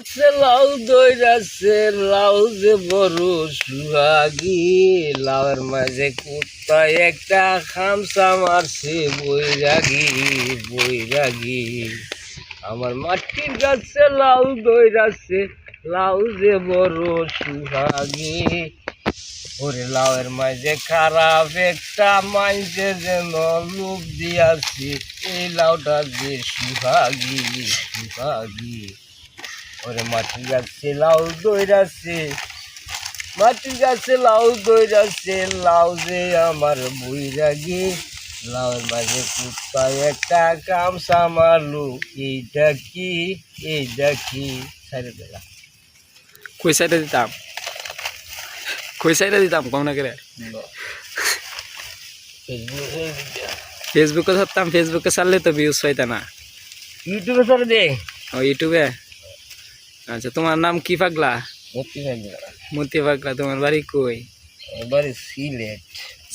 আছে লাউ দইরাছে লাউ যে বড় সুহাগি। লাউয়ের মাঝে কুত্তা একটা খামসা মারছে বৈরাগি বৈরাগি। আমার মাটির গাছে লাউ দইরাছে লাউ যে বড় সুহাগি। ওরে লাউয়ের মাঝে খারাপ একটা মাইজে যেন লোভ দিয়াছি এই লাউটা যে সুহাগি সুহাগি। ওরে মাটির গাছে লাউ দইরাছে মাটির গাছে লাউ দইরাছে লাউ যে আমার বইরাগি লাউয়ের মাঝে কুত্তা একটা কামসা মারলু এইটা কি এইটা কি? সাইডে দেলা কই সাইডে দিতাম? কই সাইডে দিতাম কম না করে? ফেসবুকে ধরতাম ফেসবুকে ছাড়লে তো ভিউজ পাইতা না। ইউটিউবে সরে দে। ও ইউটিউবে আচ্ছা তোমার নাম কি পাগলা? মতি মতি পাগলা তোমার বাড়ি কই? এবারে সিলেট।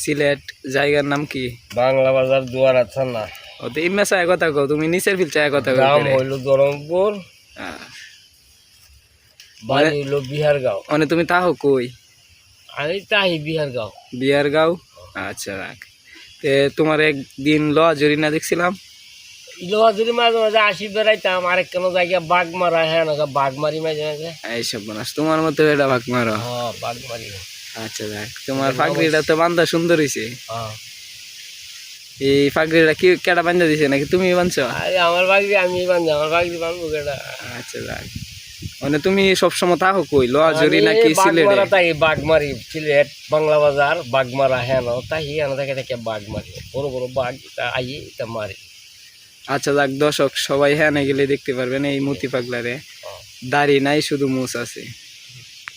সিলেট জায়গার নাম কি? বাংলা বাজার দুয়ার আছে না ও তো ইমে চায় কথা কও তুমি নিচের ফিল চায় কথা কও করে। হইল ধরমপুর বাড়ি হইল বিহার গাঁও মানে তুমি তাহো কই? আমি তাহি বিহার গাঁও বিয়ার গাঁও আচ্ছা রাখ। তে তোমার একদিন ল জরি না দেখছিলাম। যদি মাঝে মাঝে আসি বেড়াইতাম আরেক কোনো জায়গায় বাঘ মারা হ্যাঁ না বাঘ মারি মাঝে মাঝে এইসব বানাস তোমার মতো এটা ভাগ মারো। হ্যাঁ বাঘ মারি। আচ্ছা দেখ তোমার ফাগড়িটা তো বান্ধা সুন্দর হয়েছে হ্যাঁ। এই ফাগড়িটা কি কেডা বান্ধা দিছে নাকি তুমি বানছো? আমার বাগরি আমি বান্ধি আমার বাগরি বান্ধবো কেটা আচ্ছা দেখ মানে তুমি সবসময় তাহো কই ল জরি নাকি সিলেটে? বাগমারা তাই বাঘমারি সিলেট বাংলা বাজার বাঘমারা হ্যাঁ তাই হ্যাঁ থেকে থেকে বাঘ মারি। বড় বড় বাঘ আই তা মারি। আচ্ছা যাক দর্শক সবাই হ্যাঁ গেলে দেখতে পারবেন এই মতি পাগলারে হ্যাঁ। দাড়ি নাই শুধু মুছ আছে